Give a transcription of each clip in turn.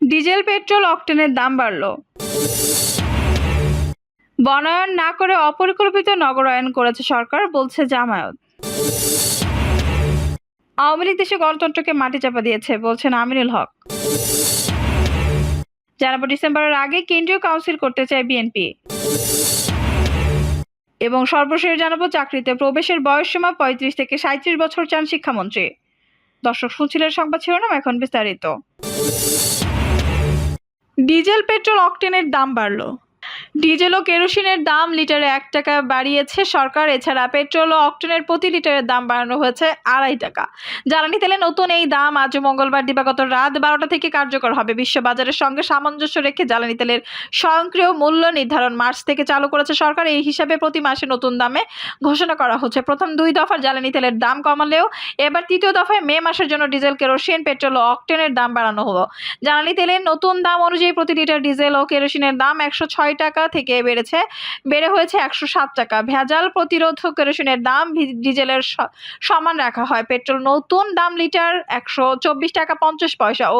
Diesel, petrol, অকটেনের দাম বাড়ল। বনায়ন না করে অপরিকল্পিত নগরায়ন করেছে সরকার, বলছে জামায়াত। আওয়ামী লীগ দেশে গণতন্ত্রকে মাটি চাপা দিয়েছে, বলছেন আমিনুল হক। জানাব ডিসেম্বরের আগে কেন্দ্রীয় কাউন্সিল করতে চায় বিএনপি। এবং সর্বশেষ জানাব চাকরিতে প্রবেশের বয়সসীমা পঁয়ত্রিশ থেকে সাঁত্রিশ বছর চান শিক্ষামন্ত্রী। দর্শক শুনছিলেন সংবাদ শিরোনাম এখন বিস্তারিত। ডিজেল পেট্রোল অকটেনের দাম বাড়ল। ডিজেল ও কেরোসিনের দাম লিটারে এক টাকা বাড়িয়েছে সরকার। এছাড়া পেট্রোল ও অকটেনের প্রতি লিটারের দাম বাড়ানো হয়েছে আড়াই টাকা। জ্বালানি তেলে নতুন এই দাম আজ মঙ্গলবার দিবাগত রাত বারোটা থেকে কার্যকর হবে। বিশ্ববাজারের সঙ্গে সামঞ্জস্য রেখে জ্বালানি তেলের স্বয়ংক্রিয় মূল্য নির্ধারণ মার্চ থেকে চালু করেছে সরকার। এই হিসাবে প্রতি মাসে নতুন দামে ঘোষণা করা হচ্ছে। প্রথম দুই দফার জ্বালানি তেলের দাম কমালেও এবার তৃতীয় দফায় মে মাসের জন্য ডিজেল, কেরোসিন, পেট্রোল ও অকটেনের দাম বাড়ানো হলো। জ্বালানি তেলের নতুন দাম অনুযায়ী প্রতি লিটার ডিজেল ও কেরোসিনের দাম একশো ছয় টাকা থেকে বেড়েছে, বেড়ে হয়েছে একশো সাত টাকা। ভেজাল প্রতিরোধক কেরোসিনের দাম ডিজেলের সমান রাখা হয়। পেট্রোল নতুন দাম লিটার একশো চব্বিশ টাকা পঞ্চাশ পয়সা ও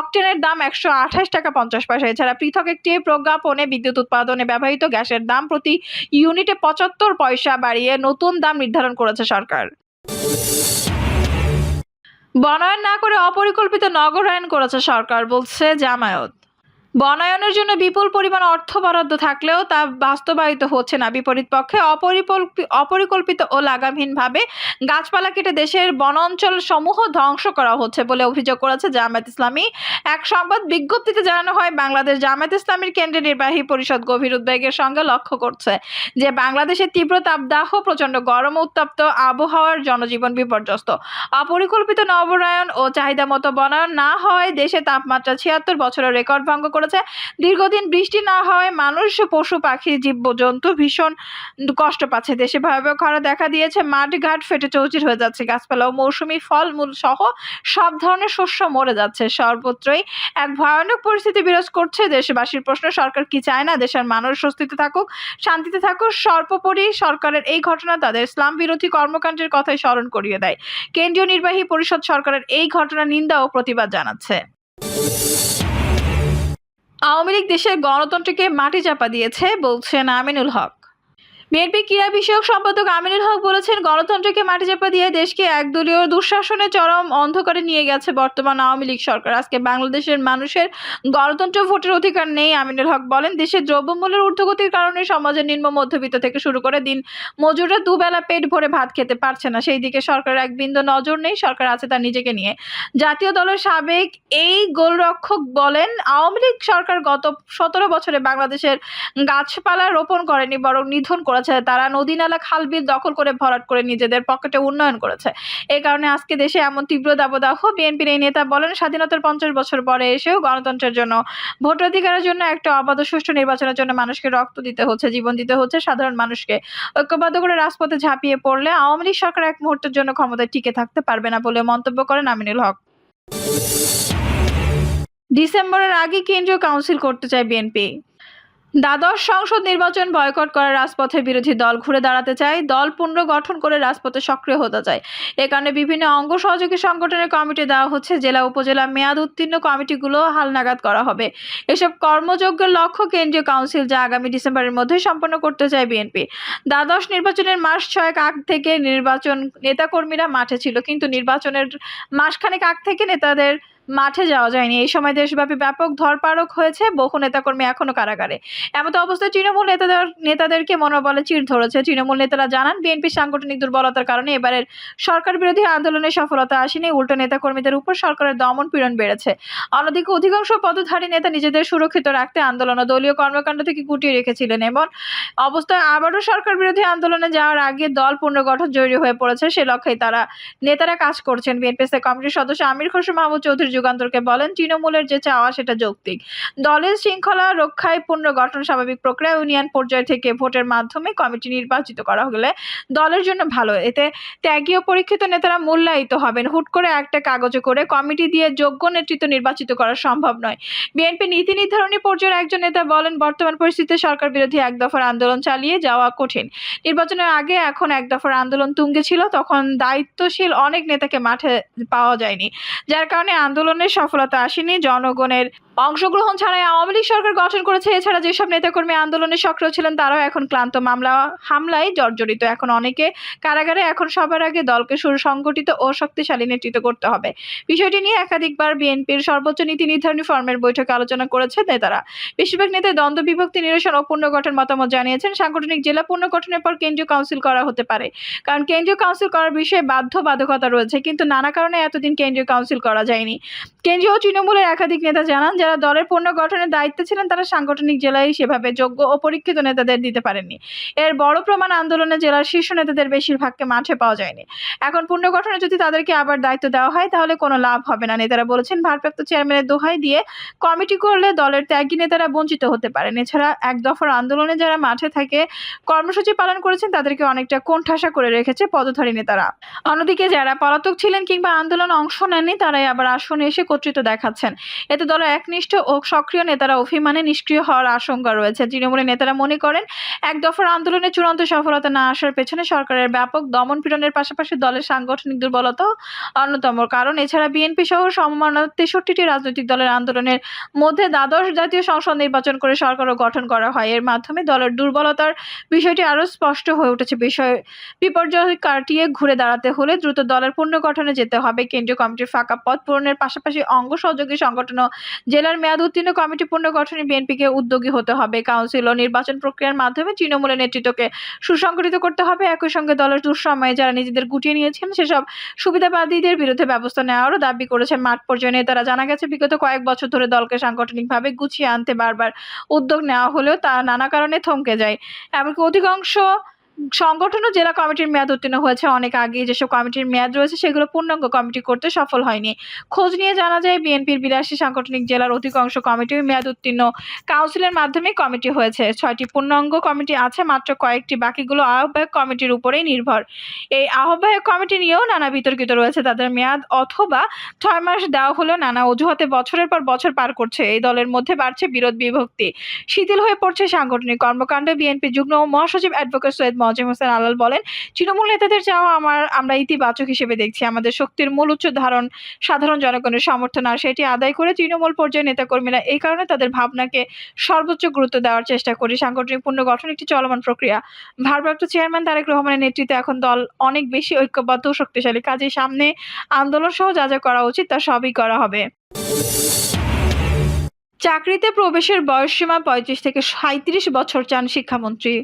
অক্টেনের দাম একশো আঠাশ টাকা পঞ্চাশ পয়সা। এছাড়া পৃথক একটি প্রজ্ঞাপনে বিদ্যুৎ উৎপাদনে ব্যবহৃত গ্যাসের দাম প্রতি ইউনিটে পঁচাত্তর পয়সা বাড়িয়ে নতুন দাম নির্ধারণ করেছে সরকার। বনায়ন না করে অপরিকল্পিত নগরায়ন করেছে সরকার, বলছে জামায়াত। বনায়নের জন্য বিপুল পরিমাণ অর্থ বরাদ্দ থাকলেও তা বাস্তবায়িত হচ্ছে না। বিপরীত পক্ষে অপরিকল্পি অপরিকল্পিত ও লাগামহীনভাবে গাছপালা কেটে দেশের বনাঞ্চল সমূহ ধ্বংস করা হচ্ছে বলে অভিযোগ করেছে জামায়াত ইসলামী। এক সংবাদ বিজ্ঞপ্তিতে জানানো হয়, বাংলাদেশ জামায়াত ইসলামীর কেন্দ্রীয় নির্বাহী পরিষদ গভীর উদ্বেগের সঙ্গে লক্ষ্য করছে যে বাংলাদেশের তীব্র তাপদাহ, প্রচণ্ড গরম উত্তপ্ত আবহাওয়ার জনজীবন বিপর্যস্ত। অপরিকল্পিত নবরায়ন ও চাহিদা মতো বনায়ন না হওয়ায় দেশে তাপমাত্রা ছিয়াত্তর বছরের রেকর্ড ভঙ্গ করেছে দীর্ঘদিন বৃষ্টি না হওয়ায় মানুষ, পশু, পাখি, জীবজন্তু ভীষণ কষ্ট পাচ্ছে। দেশে ভয়াবহ খরা দেখা দিয়েছে মাঠ ঘাট ফেটে চৌচির হয়ে যাচ্ছে, গাছপালা ও মৌসুমি ফলমূল সহ সব ধরনের শস্য মরে যাচ্ছে। সর্বত্রই এক ভয়ানক পরিস্থিতি বিরাজ করছে দেশবাসীর প্রশ্ন, সরকার কি চায় না? দেশের মানুষ স্বস্তিতে থাকুক, শান্তিতে থাকুক, সর্বোপরি সরকারের এই ঘটনা তাদের ইসলাম বিরোধী কর্মকাণ্ডের কথাই স্মরণ করিয়ে দেয়। কেন্দ্রীয় নির্বাহী পরিষদ সরকারের এই ঘটনা নিন্দা ও প্রতিবাদ জানাচ্ছে। আওয়ামী লীগ দেশের গণতন্ত্রকে মাটি চাপা দিয়েছে বলছেন আমিনুল হক। বিএনপি ক্রীড়া বিষয়ক সম্পাদক আমিনুল হক বলেছেন, গণতন্ত্রকে মাটি চাপা দিয়ে দেশকে একদলীয় দুঃশাসনে চরম অন্ধকারে নিয়ে গেছে বর্তমান আওয়ামী লীগ সরকার। আজকে বাংলাদেশের মানুষের গণতন্ত্র ভোটের অধিকার নেই, আমিনুল হক বলেন, দেশের দ্রব্যমূল্যের ঊর্ধ্বগতির কারণে সমাজের নিম্ন মধ্যবিত্ত থেকে শুরু করে দিন মজুররা দুবেলা পেট ভরে ভাত খেতে পারছে না। সেই দিকে সরকারের এক বিন্দু নজর নেই, সরকার আছে তার নিজেকে নিয়ে। জাতীয় দলের সাবেক এই গোলরক্ষক বলেন, আওয়ামী লীগ সরকার গত সতেরো বছরে বাংলাদেশের গাছপালা রোপণ করেনি, বরং নিধন করেছে, তারা নদী নালা খাল বিল দখল করে ভরাট করে নিজেদের পকেটে উন্নয়ন করেছে। এই কারণে আজকে দেশে এমন তীব্র দাবদাহ বিএনপির এই নেতা বলেন, স্বাধীনতার পঞ্চাশ বছর পরে এসেও গণতন্ত্রের জন্য ভোটাধিকারের জন্য একটা অবাধ সুষ্ঠু নির্বাচনের জন্য মানুষকে রক্ত দিতে হচ্ছে, জীবন দিতে হচ্ছে, সাধারণ মানুষকে ঐক্যবদ্ধ করে রাজপথে ঝাঁপিয়ে পড়লে আওয়ামী লীগ সরকার এক মুহূর্তের জন্য ক্ষমতায় টিকে থাকতে পারবে না বলে মন্তব্য করেন আমিনুল হক। ডিসেম্বরের আগে কেন্দ্রীয় কাউন্সিল করতে চায় বিএনপি। দ্বাদশ সংসদ নির্বাচন বয়কট করার রাজপথের বিরোধী দল ঘুরে দাঁড়াতে চায়। দল পুনর্গঠন করে রাজপথে সক্রিয় হতে চায়। এ কারণে বিভিন্ন অঙ্গ সহযোগী সংগঠনের কমিটি দেওয়া হচ্ছে। জেলা উপজেলা মেয়াদ উত্তীর্ণ কমিটিগুলো হালনাগাদ করা হবে। এসব কর্মযজ্ঞের লক্ষ্য কেন্দ্রীয় কাউন্সিল যা আগামী ডিসেম্বরের মধ্যে সম্পন্ন করতে চায় বিএনপি। দ্বাদশ নির্বাচনের মাস ছয়েক আগ থেকে নির্বাচন নেতাকর্মীরা মাঠে ছিল, কিন্তু নির্বাচনের মাসখানেক আগ থেকে নেতাদের মাঠে যাওয়া যায়নি। এই সময় দেশব্যাপী ব্যাপক ধরপারক হয়েছে, বহু নেতাকর্মী এখনও কারাগারে। এমত অবস্থায় তৃণমূল নেতাদের, নেতাদেরকে মনোবলে চির ধরেছে। তৃণমূল নেতারা জানান বিএনপির সাংগঠনিক দুর্বলতার কারণে এবারের সরকার বিরোধী আন্দোলনে সফলতা আসেনি। উল্টো নেতাকর্মীদের উপর সরকারের দমন পীড়ন বেড়েছে। অন্যদিকে অধিকাংশ পদধারী নেতা নিজেদের সুরক্ষিত রাখতে আন্দোলন ও দলীয় কর্মকাণ্ড থেকে গুটিয়ে রেখেছিলেন এমন অবস্থায় আবারও সরকার বিরোধী আন্দোলনে যাওয়ার আগে দল পুনর্গঠন জরুরি হয়ে পড়েছে। সে লক্ষ্যে তারা, নেতারা কাজ করছেন। বিএনপি কমিটির সদস্য আমির খসরু মাহমুদ চৌধুরী যুগান্তরকে বলেন, তৃণমূলের যে চাওয়া সেটা যৌক্তিক। দলের শৃঙ্খলা রক্ষায় পুনর্গঠন স্বাভাবিক প্রক্রিয়া, ইউনিয়ন পর্যায় থেকে ভোটের মাধ্যমে কমিটি নির্বাচিত করা হলে দলের জন্য ভালো। এতে ত্যাগী ও পরীক্ষিত নেতারা মূল্যায়িত হবেন। হুট করে একটা কাগজে করে কমিটি দিয়ে যোগ্য নেতৃত্ব নির্বাচিত করা সম্ভব নয়। বিএনপি নীতি নির্ধারণী পর্যায়ের একজন নেতা বলেন, বর্তমান পরিস্থিতিতে সরকার বিরোধী এক দফার আন্দোলন চালিয়ে যাওয়া কঠিন। নির্বাচনের আগে এখন এক দফার আন্দোলন তুঙ্গে ছিল, তখন দায়িত্বশীল অনেক নেতাকে মাঠে পাওয়া যায়নি। যার কারণে আন্দোলন আন্দোলনের সফলতা আসেনি জনগণের অংশগ্রহণ ছাড়াই আওয়ামী লীগ সরকার গঠন করেছে। এছাড়া যেসব নেতাকর্মী আন্দোলনে সক্রিয় ছিলেন, তারাও এখন ক্লান্ত মামলা, হামলায় জর্জরিত। এখন অনেকে কারাগারে, এখন সবার আগে দলকে সুসংগঠিত ও শক্তিশালী নেতৃত্ব করতে হবে। বিষয়টি নিয়ে একাধিকবার বিএনপির সর্বোচ্চ নীতি নির্ধারণী ফর্মের বৈঠকে আলোচনা করেছে নেতারা। বেশিরভাগ নেতাই দ্বন্দ্ব, বিভক্তি, নিরসন ও পুনর্গঠন মতামত জানিয়েছেন। সাংগঠনিক জেলা পুনর্গঠনের পর কেন্দ্রীয় কাউন্সিল করা হতে পারে। কারণ কেন্দ্রীয় কাউন্সিল করার বিষয়ে বাধ্য বাধকতা রয়েছে, কিন্তু নানা কারণে এতদিন কেন্দ্রীয় কাউন্সিল করা যায়নি। কেন্দ্রীয় তৃণমূলের একাধিক নেতা জানান, যারা দলের পুনর্গঠনের দায়িত্বে ছিলেন, তারা সাংগঠনিক জেলায় সেভাবে যোগ্য ও পরীক্ষিত নেতাদের দিতে পারেননি। এর বড় প্রমাণ আন্দোলনে জেলার শীর্ষ নেতাদের বেশিরভাগকে মাঠে পাওয়া যায়নি। এখন পুনর্গঠনে যদি তাদেরকে আবার দায়িত্ব দেওয়া হয়, তাহলে কোনো লাভ হবে না। নেতারা বলেছেন, ভারপ্রাপ্ত চেয়ারম্যানের দোহাই দিয়ে কমিটি করলে দলের ত্যাগী নেতারা বঞ্চিত হতে পারেন। এছাড়া এক দফার আন্দোলনে যারা মাঠে থাকে, কর্মসূচি পালন করেছেন, তাদেরকে অনেকটা কোণঠাসা করে রেখেছে পদধারী নেতারা। অন্যদিকে যারা পলাতক ছিলেন কিংবা আন্দোলনে অংশ নেননি, তারাই আবার আসনে এসে কর্তৃত্ব দেখাচ্ছেন। এতে দলের একনিষ্ঠ ও সক্রিয় নেতারা অভিমানে নিষ্ক্রিয় হওয়ার আশঙ্কা রয়েছে। তৃণমূলের নেতারা মনে করেন, এক দফার আন্দোলনে চূড়ান্ত সফলতা না আসার পেছনে সরকারের ব্যাপক দমন পীড়নের পাশাপাশি দলের সাংগঠনিক দুর্বলতাও অন্যতম। কারণ, এছাড়া বিএনপি সহ সমমান তেষট্টিটি রাজনৈতিক দলের আন্দোলনের মধ্যে দ্বাদশ জাতীয় সংসদ নির্বাচন করে সরকারও গঠন করা হয়। এর মাধ্যমে দলের দুর্বলতার বিষয়টি আরও স্পষ্ট হয়ে উঠেছে। বিষয় বিপর্যয় কাটিয়ে ঘুরে দাঁড়াতে হলে দ্রুত দলের পুনর্গঠনে যেতে হবে। কেন্দ্রীয় কমিটির ফাঁকা পদ পূরণের পাশাপাশি অঙ্গ সহযোগী সংগঠন ও জেলার মেয়াদ উত্তীর্ণ কমিটি পুনর্গঠনে বিএনপিকে উদ্যোগী হতে হবে। কাউন্সিল ও নির্বাচন প্রক্রিয়ার মাধ্যমে তৃণমূলের নেতৃত্বকে সুসংগঠিত করতে হবে। একই সঙ্গে দলের দুঃসময়ে যারা নিজেদের গুটিয়ে নিয়েছেন, সেসব সুবিধাবাদীদের বিরুদ্ধে ব্যবস্থা নেওয়ারও দাবি করেছেন মাঠ পর্যায়ে। নেতারা জানা গেছে, বিগত কয়েক বছর ধরে দলকে সাংগঠনিকভাবে গুছিয়ে আনতে বারবার উদ্যোগ নেওয়া হলেও তা নানা কারণে থমকে যায়। এমনকি অধিকাংশ সংগঠন ও জেলা কমিটির মেয়াদ উত্তীর্ণ হয়েছে। অনেক আগে যেসব কমিটির মেয়াদ রয়েছে, সেগুলো পূর্ণাঙ্গ কমিটি করতে সফল হয়নি। খোঁজ নিয়ে জানা যায়, বিএনপির বিরাশি সাংগঠনিক জেলার অধিকাংশ কমিটির মেয়াদ উত্তীর্ণ কাউন্সিলের মাধ্যমে কমিটি হয়েছে। ছয়টি পূর্ণাঙ্গ কমিটি আছে, মাত্র কয়েকটি বাকিগুলো আহ্বায়ক কমিটির উপরেই নির্ভর। এই আহ্বায়ক কমিটি নিয়েও নানা বিতর্কিত রয়েছে। তাদের মেয়াদ অথবা ছয় মাস দেওয়া হলেও নানা অজুহাতে বছরের পর বছর পার করছে। এই দলের মধ্যে বাড়ছে বিরোধ বিভক্তি। শিথিল হয়ে পড়ছে সাংগঠনিক কর্মকাণ্ড। বিএনপি যুগ্ম মহাসচিব অ্যাডভোকেট সৈয়দ মজিম হোসেন আলাল বলেন, তৃণমূল নেতাদের চাওয়া আমার, আমরা ইতিবাচক হিসেবে দেখছি। আমাদের শক্তির মূল উচ্চ ধারণ, সাধারণ জনগণের সমর্থন, আর সেটি আদায় করে তৃণমূল পর্যায়ে নেতাকর্মীরা এই কারণে তাদের ভাবনাকে সর্বোচ্চ গুরুত্ব দেওয়ার চেষ্টা করি। সাংগঠনিক পুনর্গঠন একটি চলমান প্রক্রিয়া। ভারপ্রাপ্ত চেয়ারম্যান তারেক রহমানের নেতৃত্বে এখন দল অনেক বেশি ঐক্যবদ্ধ ও শক্তিশালী। কাজেই সামনে আন্দোলন সহ যা যা করা উচিত তা সবই করা হবে। চাকরিতে প্রবেশের বয়সসীমা পঁয়ত্রিশ থেকে সাঁত্রিশ বছর চান শিক্ষামন্ত্রী।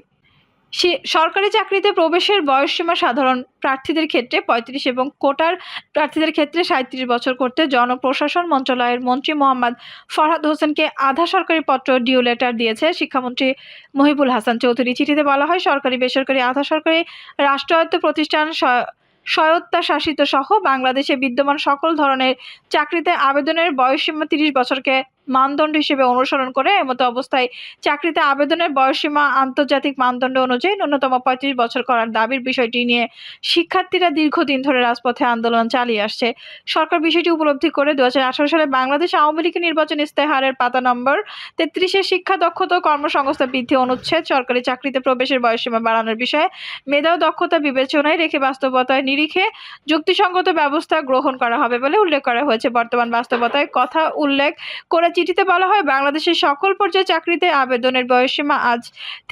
সে- সরকারি চাকরিতে প্রবেশের বয়সসীমা সাধারণ প্রার্থীদের ক্ষেত্রে পঁয়ত্রিশ এবং কোটার প্রার্থীদের ক্ষেত্রে সাঁত্রিশ বছর করতে জনপ্রশাসন মন্ত্রণালয়ের মন্ত্রী মোহাম্মদ ফরহাদ হোসেনকে আধা সরকারি পত্র ডিউ লেটার দিয়েছে শিক্ষামন্ত্রী মহিবুল হাসান চৌধুরী। চিঠিতে বলা হয়, সরকারি, বেসরকারি, আধা সরকারি রাষ্ট্রায়ত্ত প্রতিষ্ঠান স্ব- স্বায়ত্তশাসিত সহ বাংলাদেশে বিদ্যমান সকল ধরনের চাকরিতে আবেদনের বয়সসীমা তিরিশ বছরকে মানদণ্ড হিসেবে অনুসরণ করে এমতো অবস্থায় চাকরিতে আবেদনের বয়সসীমা আন্তর্জাতিক মানদণ্ড অনুযায়ী ন্যূনতম পঁয়ত্রিশ বছর করার দাবির বিষয়টি নিয়ে শিক্ষার্থীরা দীর্ঘদিন ধরে রাজপথে আন্দোলন চালিয়ে আসছে। সরকার বিষয়টি উপলব্ধি করে দু হাজার আঠারো সালে বাংলাদেশ আওয়ামী লীগের নির্বাচন ইস্তেহারের পাতা নম্বর তেত্রিশে শিক্ষা দক্ষতা কর্মসংস্থান বৃদ্ধি অনুচ্ছেদ, সরকারি চাকরিতে প্রবেশের বয়সসীমা বাড়ানোর বিষয়ে মেধা ও দক্ষতা বিবেচনায় রেখে বাস্তবতায় নিরিখে যুক্তিসঙ্গত ব্যবস্থা গ্রহণ করা হবে বলে উল্লেখ করা হয়েছে। বর্তমান বাস্তবতায় কথা উল্লেখ করে চিঠিতে বলা হয়, বাংলাদেশের সকল পর্যায়ে চাকরিতে আবেদনের বয়সসীমা আজ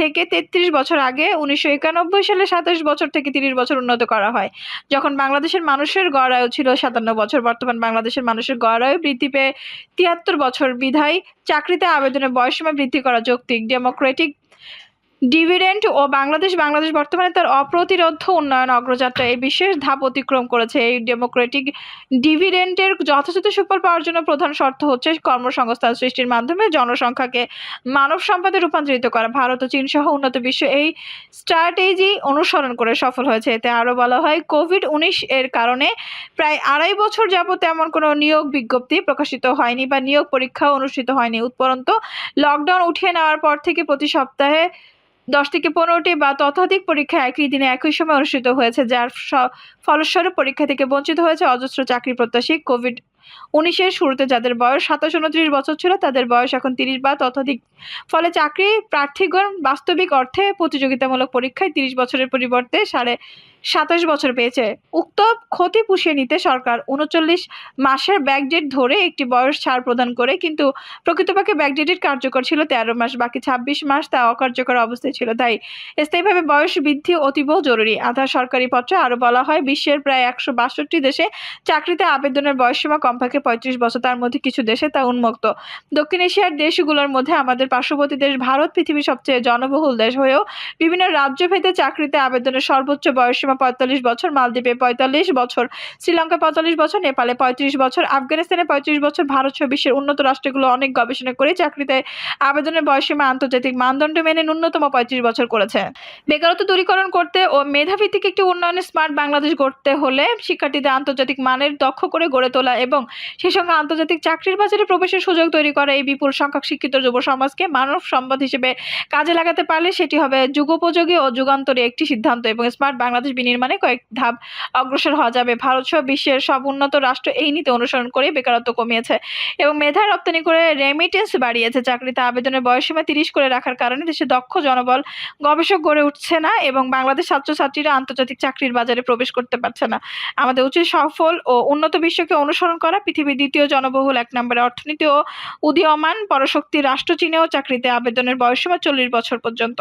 থেকে তেত্রিশ বছর আগে উনিশশো একানব্বই সালে সাতাশ বছর থেকে তিরিশ বছর উন্নত করা হয়। যখন বাংলাদেশের মানুষের গড় আয়ু ছিল সাতান্ন বছর, বর্তমান বাংলাদেশের মানুষের গড় আয়ু বৃদ্ধি পেয়ে তিয়াত্তর বছর বিধায় চাকরিতে আবেদনের বয়সসীমা বৃদ্ধি করা যৌক্তিক। ডেমোক্রেটিক ডিভিডেন্ড ও বাংলাদেশ বাংলাদেশ বর্তমানে তার অপ্রতিরোধ উন্নয়ন অগ্রযাত্রা এই বিশেষ ধাপ অতিক্রম করেছে। এই ডেমোক্রেটিক ডিভিডেন্ডের যথাযথ সুফল পাওয়ার জন্য প্রধান শর্ত হচ্ছে কর্মসংস্থান সৃষ্টির মাধ্যমে জনসংখ্যাকে মানব সম্পদে রূপান্তরিত করা। ভারত ও চীন সহ উন্নত বিশ্ব এই স্ট্র্যাটেজি অনুসরণ করে সফল হয়েছে। এতে আরও বলা হয় কোভিড উনিশ এর কারণে প্রায় আড়াই বছর যাবত এমন কোনো নিয়োগ বিজ্ঞপ্তি প্রকাশিত হয়নি বা নিয়োগ পরীক্ষা অনুষ্ঠিত হয়নি। উৎপরন্ত লকডাউন উঠিয়ে নেওয়ার পর থেকে প্রতি সপ্তাহে দশ থেকে পনেরোটি বা ততোধিক পরীক্ষা একই দিনে একই সময় অনুষ্ঠিত হয়েছে, যার ফলস্বরূপ পরীক্ষা থেকে বঞ্চিত হয়েছে অজস্র চাকরি প্রত্যাশী কোভিড উনিশের শুরুতে যাদের বয়স সাতাশ উনত্রিশ বছর ছিল, তাদের বয়স এখন তিরিশ বা ততোধিক ফলে চাকরি প্রার্থীগণ বাস্তবিক অর্থে প্রতিযোগিতামূলক পরীক্ষায় তিরিশ বছরের পরিবর্তে সাড়ে সাতাশ বছর পেয়েছে। উক্ত ক্ষতি পুষিয়ে নিতে সরকার উনচল্লিশ মাসের ব্যাকডেট ধরে একটি বয়স ছাড় প্রদান করে, কিন্তু প্রকৃতপক্ষে ব্যাকডেটের কার্যকর ছিল তেরো মাস, বাকি ছাব্বিশ মাস তা অকার্যকর অবস্থায় ছিল। তাই স্থায়ীভাবে বয়স বৃদ্ধি অতীব জরুরি। আধা সরকারি পত্রে আরও বলা হয়, বিশ্বের প্রায় একশো বাষট্টি দেশে চাকরিতে আবেদনের বয়সসীমা কমপক্ষে পঁয়ত্রিশ বছর। তার মধ্যে কিছু দেশে তা উন্মুক্ত। দক্ষিণ এশিয়ার দেশগুলোর মধ্যে আমাদের পার্শ্ববর্তী দেশ ভারত পৃথিবীর সবচেয়ে জনবহুল দেশ হয়েও বিভিন্ন রাজ্যভেদে চাকরিতে আবেদনের সর্বোচ্চ বয়সসীমা পঁয়তাল্লিশ বছর, মালদ্বীপে পঁয়তাল্লিশ বছর, শ্রীলঙ্কায় পঁয়তাল্লিশ বছর, নেপালে পঁয়ত্রিশ বছর, আফগানিস্তানে পঁয়ত্রিশ বছর, ভারত সহ বিশ্বের উন্নত রাষ্ট্রগুলো অনেক গবেষণা করে চাকরিতে আবেদনের বয়সসীমা আন্তর্জাতিক মানদণ্ড মেনে ন্যূনতম পঁয়ত্রিশ বছর করেছে। বেকারত্ব দূরীকরণ করতে ও মেধাভিত্তিক একটি উন্নয়নে স্মার্ট বাংলাদেশ গড়তে হলে শিক্ষার্থীদের আন্তর্জাতিক মানের দক্ষ করে গড়ে তোলা এবং সেই সঙ্গে আন্তর্জাতিক চাকরির বাজারে প্রবেশের সুযোগ তৈরি করা এই বিপুল সংখ্যক শিক্ষিত যুব সমাজকে মানব সম্পদ হিসেবে কাজে লাগাতে পারলে সেটি হবে যুগোপযোগী ও যুগান্তরে একটি সিদ্ধান্ত এবং স্মার্ট বাংলাদেশ বিনির্মাণে কয়েক ধাপ অগ্রসর হওয়া যাবে। ভারত সহ বিশ্বের সব উন্নত রাষ্ট্র এই নীতি অনুসরণ করে বেকারত্ব কমিয়েছে এবং মেধা রপ্তানি করে রেমিটেন্স বাড়িয়েছে। চাকরিতে আবেদনের বয়সসীমা তিরিশ করে রাখার কারণে দেশে দক্ষ জনবল গবেষক গড়ে উঠছে না এবং বাংলাদেশ ছাত্রছাত্রীরা আন্তর্জাতিক চাকরির বাজারে প্রবেশ করতে পারছে না। আমাদের উচিত সফল ও উন্নত বিশ্বকে অনুসরণ করা। পৃথিবীর দ্বিতীয় জনবহুল এক নম্বরে অর্থনীতি ও উদীয়মান পরশক্তি রাষ্ট্র চীনেও চাকরিতে আবেদনের বয়সসীমা চল্লিশ বছর পর্যন্ত।